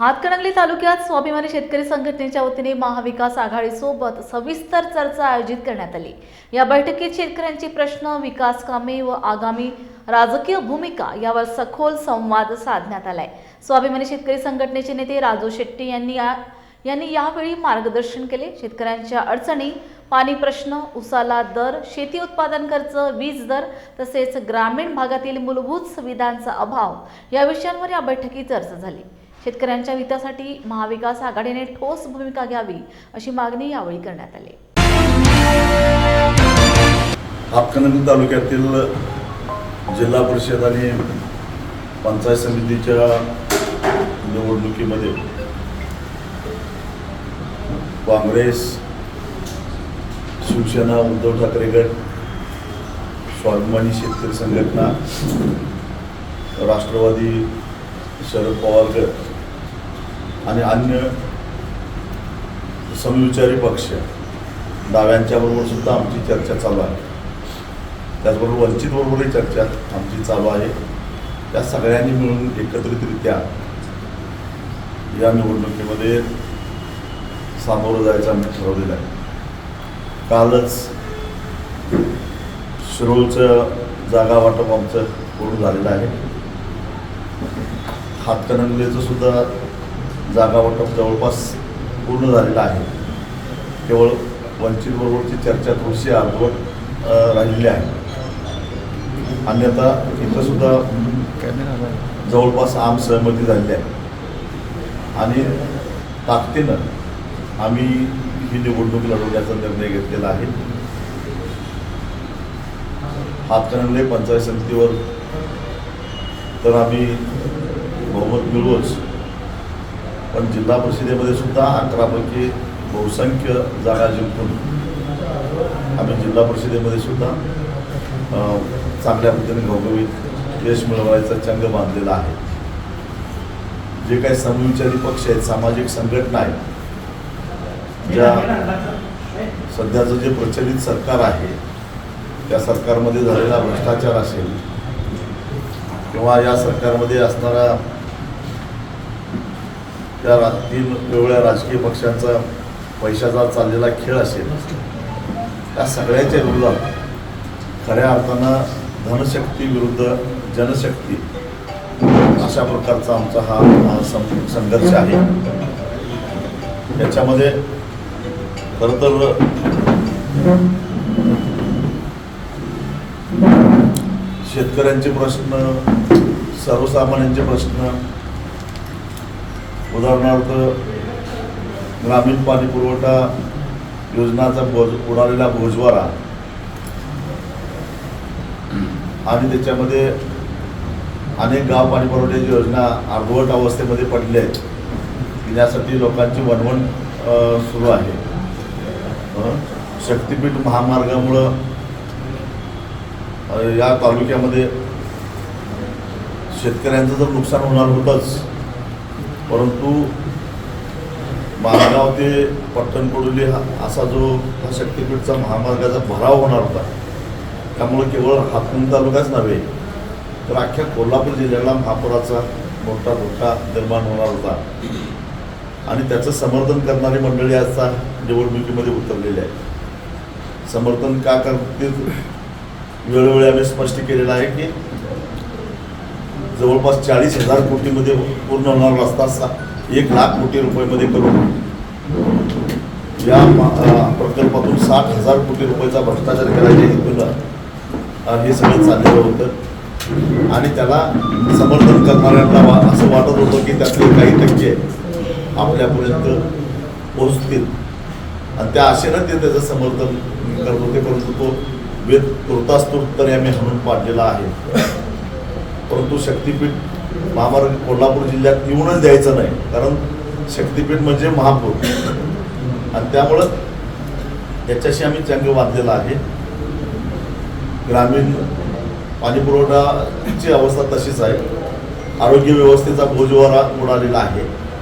हातकणंगले तालुक्यात स्वाभिमानी शेतकरी संघटनेच्या वतीने महाविकास आघाडीसोबत सविस्तर चर्चा आयोजित करण्यात आली. या बैठकीत शेतकऱ्यांचे प्रश्न विकास कामे व आगामी राजकीय भूमिका यावर सखोल संवाद साधण्यात आलाय. स्वाभिमानी शेतकरी संघटनेचे नेते राजू शेट्टी यांनी या यांनी यावेळी मार्गदर्शन केले. शेतकऱ्यांच्या अडचणी पाणी प्रश्न उसाला दर शेती उत्पादन खर्च वीज दर तसेच ग्रामीण भागातील मूलभूत सुविधांचा अभाव या विषयांवर या बैठकीत चर्चा झाली. शेतकऱ्यांच्या हितासाठी महाविकास आघाडीने ठोस भूमिका घ्यावी अशी मागणी यावेळी करण्यात आली. हातकणंगले तालुक्यातील जिल्हा परिषद आणि पंचायत समितीच्या निवडणुकीमध्ये काँग्रेस शिवसेना उद्धव ठाकरे गट स्वाभिमानी शेतकरी संघटना राष्ट्रवादी शरद पवार गट आणि अन्य समविचारी पक्ष डाव्यांच्याबरोबर सुद्धा आमची चर्चा चालू आहे. त्याचबरोबर वंचितबरोबरही चर्चा आमची चालू आहे. त्या सगळ्यांनी मिळून एकत्रितरित्या या निवडणुकीमध्ये सामोरं जायचं आम्ही ठरवलेलं आहे. कालच शिरोळचं जागा वाटप आमचं पूर्ण झालेलं आहे. हातकणंगलेचं सुद्धा जागा वाटप जवळपास पूर्ण झालेलं आहे. केवळ वंचितबरोबरची चर्चा थोडीशी अर्धवट राहिलेली आहे. अन्यथा इथंसुद्धा जवळपास आम सहमती झालेली आहे. आणि ताकदीनं आम्ही ही निवडणूक लढवण्याचा निर्णय घेतलेला आहे. हातकणंगले पंचायत समितीवर तर आम्ही बहुमत मिळवूच पण जिल्हा परिषदेमध्ये सुद्धा अकरापैकी बहुसंख्य जागा जिंकून आम्ही जिल्हा परिषदेमध्ये सुद्धा चांगल्या पद्धतीने घवघवीत यश मिळवायचा चंग बांधलेला आहे. जे काही समविचारी पक्ष आहेत सामाजिक संघटना आहेत ज्या सध्याचं जे प्रचलित सरकार आहे त्या सरकारमध्ये झालेला भ्रष्टाचार असेल किंवा या सरकारमध्ये असणारा त्या रा- तीन वेगवेगळ्या राजकीय पक्षांचा पैशाचा चाललेला खेळ असेल त्या सगळ्याच्या विरोधात खऱ्या अर्थानं धनशक्ती विरुद्ध जनशक्ती अशा प्रकारचा आमचा हा हा सं- संघर्ष आहे. याच्यामध्ये खरं तर शेतकऱ्यांचे प्रश्न सर्वसामान्यांचे प्रश्न उदाहरणार्थ ग्रामीण पाणी पुरवठा योजनाचा भोज उडालेला भोजवारा आणि त्याच्यामध्ये अनेक गाव पाणी पुरवठ्याची योजना अर्धवट अवस्थेमध्ये पडल्या आहेत. यासाठी लोकांची वणवण सुरू आहे. शक्तीपीठ शक्तिपीठ महामार्गामुळं या तालुक्यामध्ये शेतकऱ्यांचं तर नुकसान होणार होतंच. परंतु मालगाव ते पट्टणकोडोली हा असा जो हा शक्तिपीठचा महामार्गाचा भराव होणार होता त्यामुळे केवळ हातून तालुकाच नव्हे तर अख्ख्या कोल्हापूर जिल्ह्याला महापुराचा मोठा धोका निर्माण होणार होता. आणि त्याचं समर्थन करणारी मंडळी आजचा निवडणुकीमध्ये उतरलेली आहे समर्थन का करतील वेळोवेळी आम्ही स्पष्ट केलेलं आहे की जवळपास चाळीस हजार कोटीमध्ये पूर्ण होणार रस्ता सा एक लाख कोटी रुपयामध्ये करून. या प्रकल्पातून साठ हजार कोटी रुपयाचा भ्रष्टाचार करायच्या हेतूनं हे सगळं चाललेलं होतं. आणि त्याला समर्थन करणाऱ्यांना वा असं वाटत होतं की त्यातले काही टक्के आपल्यापर्यंत पोहोचतील. आणि त्या आशेनं ते त्याचं समर्थन करत होते परंतु तो वेद तुर्तास्तुर्त तरी आम्ही म्हणून पाडलेला आहे. परंतु शक्तीपीठ महामार्ग कोल्हापूर जिल्ह्यात येऊनच द्यायचं नाही. कारण शक्तीपीठ म्हणजे महापूर. आणि त्यामुळं याच्याशी आम्ही चंग बांधलेला आहे. ग्रामीण पाणीपुरवठाची अवस्था तशीच आहे. आरोग्य व्यवस्थेचा बोजवारा उडालेला आहे.